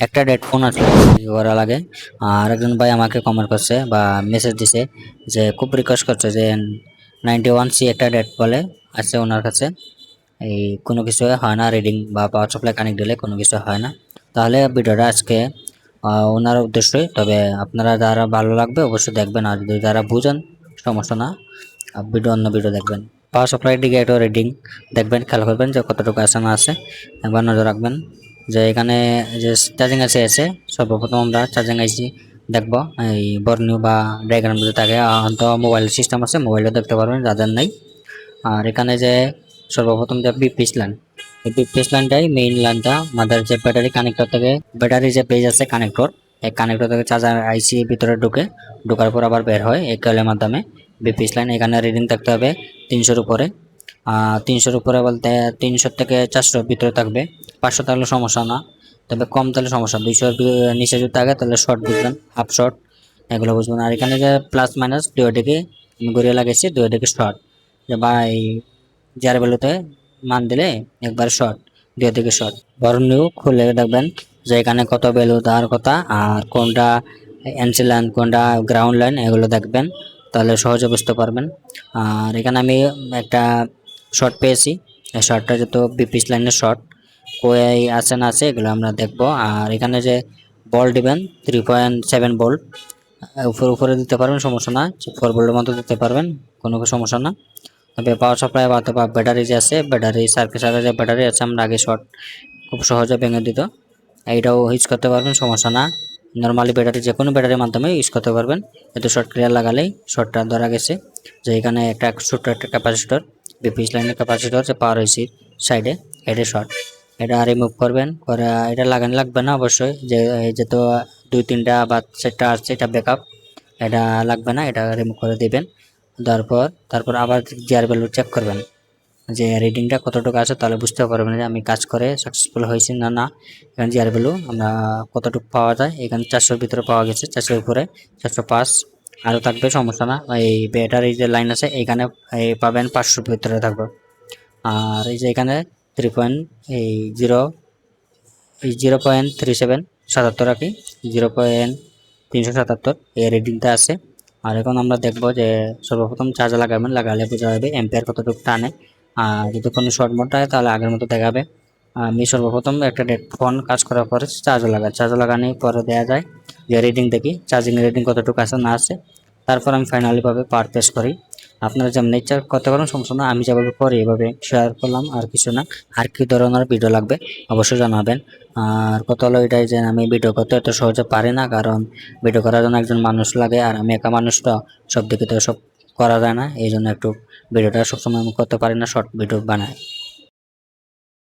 একটা dead phone আছে করা লাগে আর একজন ভাই আমাকে কমেন্ট করছে বা মেসেজ দিছে যে, খুব রিকোয়েস্ট করছে যে নাইনটি ওয়ান সি একটা ডেট বলে আছে ওনার কাছে। এই কোনো কিছু হয় না রিডিং বা পাওয়ার সাপ্লাই কানেক্ট দিলে কোনো কিছু হয় না। তাহলে ভিডিওটা আজকে ওনার উদ্দেশ্যই। তবে আপনারা যারা ভালো লাগবে অবশ্যই দেখবেন। আর যদি যারা বুঝেন, সমস্যা না। ভিডিও, অন্য ভিডিও দেখবেন। পাওয়ার সাপ্লাই দিকে একটা রিডিং দেখবেন, খেয়াল করবেন যে কতটুকু আছে না আছে। একবার নজর রাখবেন। যে এখানে যে চার্জিং আইসি আছে, সর্বপ্রথম আমরা চার্জিং আইসি দেখব। এই বর্নিউ বা ডায়াগ্রাম যদি থাকে অন্ত মোবাইল সিস্টেম আছে মোবাইলও দেখতে পারবেন যাদের নাই। আর এখানে যে সর্বপ্রথম যে বিপিস লাইন এই বিপিএস লাইনটাই মেইন লাইনটা আমাদের যে ব্যাটারি কানেক্টর থেকে ব্যাটারি যে পেজ আছে কানেক্টর এই কানেক্টর থেকে চার্জার আইসি ভিতরে ঢুকে, ঢোকার পর আবার বের হয়, এই কেলের মাধ্যমে। বিপিস লাইন এখানে রিডিং থাকতে হবে, তিনশোর উপরে। তিনশোর উপরে বলতে তিনশো থেকে চারশোর ভিতরে থাকবে। পাঁচশো তাহলে সমস্যা না, তবে কম তাহলে সমস্যা। দুইশোর নিচে যদি থাকে তাহলে শর্ট বুঝবেন হাফ শর্ট এগুলো বুঝবেন। আর এখানে যে প্লাস মাইনাস দুইটিকে আমি ঘুরিয়ে লাগাইছি দুইটিকে শর্ট যে ভাই, যার ভ্যালুতে মান দিলে একবার শর্ট দুই থেকে শর্ট বরনিউ খুলে দেখবেন যে এখানে কত ভ্যালু তার কথা আর কোনটা এনসি লাইন কোনটা গ্রাউন্ড লাইন এগুলো দেখবেন, তাহলে সহজে বুঝতে পারবেন। আর এখানে আমি একটা শর্ট পেয়েছি। শর্টটা যত বিপিস লাইনের শর্ট কই আছে না আছে এগুলো আমরা দেখব। আর এখানে যে বল দিবেন থ্রি পয়েন্ট সেভেন বোল্ট উপরে উপরে দিতে পারবেন, সমস্যা না। ফোর বোল্টের মতো দিতে পারবেন, কোনো সমস্যা না। তবে পাওয়ার সাপ্লাই বা অথবা ব্যাটারি যে আছে ব্যাটারি সার্কিট যে ব্যাটারি আছে, আমরা আগে শর্ট খুব সহজে ভেঙে দিত। এইটাও ইউজ করতে পারবেন, সমস্যা না। নর্মালি ব্যাটারি যে কোনো ব্যাটারির মাধ্যমে ইউজ করতে পারবেন। এতে শর্ট ক্লিয়ার লাগালেই শর্টটা ধরা গেছে। যে এখানে একটা ছোট্ট একটা ক্যাপাসিটর বিপিএস লাইনের ক্যাপাসিটর যে পাওয়ার হয়েছে সাইডে এটা শর্ট এটা রিমুভ করবেন, করে এটা লাগানো লাগবে না অবশ্যই, যে, এই যে তো দুই তিনটা বা চারটা আসছে এটা ব্যাকআপ এটা লাগবে না, এটা রিমুভ করে দিবেন। তারপর তারপর আবার জিআর ভ্যালু চেক করবেন, যে রিডিংটা কতটুকু আছে, তাহলে বুঝতে পারবেন যে আমি কাজ করে সাকসেসফুল হয়েছি না না। এখানে জিআর ভ্যালু আমরা কতটুকু পাওয়া যায়, এখানে চারশোর ভিতরে পাওয়া গেছে, চারশোর উপরে, চারশো পাঁচ। আরও থাকবে, সমস্যা না। এই ব্যাটারি যে লাইন আছে, এইখানে, এই পাবেন পাঁচশোর ভিতরে থাকবে। আর এই যে এখানে থ্রি পয়েন্ট এই জিরো এই জিরো পয়েন্ট থ্রি সেভেন সাতাত্তর আর কি জিরো পয়েন্ট তিনশো সাতাত্তর, এই রিডিংটা আছে। আর এখন আমরা দেখব যে সর্বপ্রথম চার্জ লাগাবেন, লাগালে বোঝা যাবে এম্পিয়ার কতটুকু টানে। আর যদি কোনো শর্ট মোড হয়, তাহলে আগের মতো দেখাবে। আমি সর্বপ্রথম একটা ডেট ফোন কাজ করার পরে চার্জ লাগাই। চার্জ লাগানোর পরে দেওয়া যায় যে রিডিং দেখি চার্জিং রিডিং কতটুকু আছে, না আছে, তারপর আমি ফাইনালিভাবে পাওয়ার পেস করি। আপনারা যেমন ইচ্ছা করতে পারেন সমস্যা না, আমি যেভাবে করি, এভাবে শেয়ার করলাম, আর কিছু না। আর কি ধরনের ভিডিও লাগবে, অবশ্যই জানাবেন। আর কত হলো এটাই যে আমি ভিডিও করতে এত সহজে পারি না, কারণ ভিডিও করার জন্য একজন মানুষ লাগে, আর আমি একা মানুষ তো সব দিকে তো সব করা যায় না এই জন্য একটু ভিডিওটা সবসময় আমি করতে পারি না শর্ট ভিডিও বানাই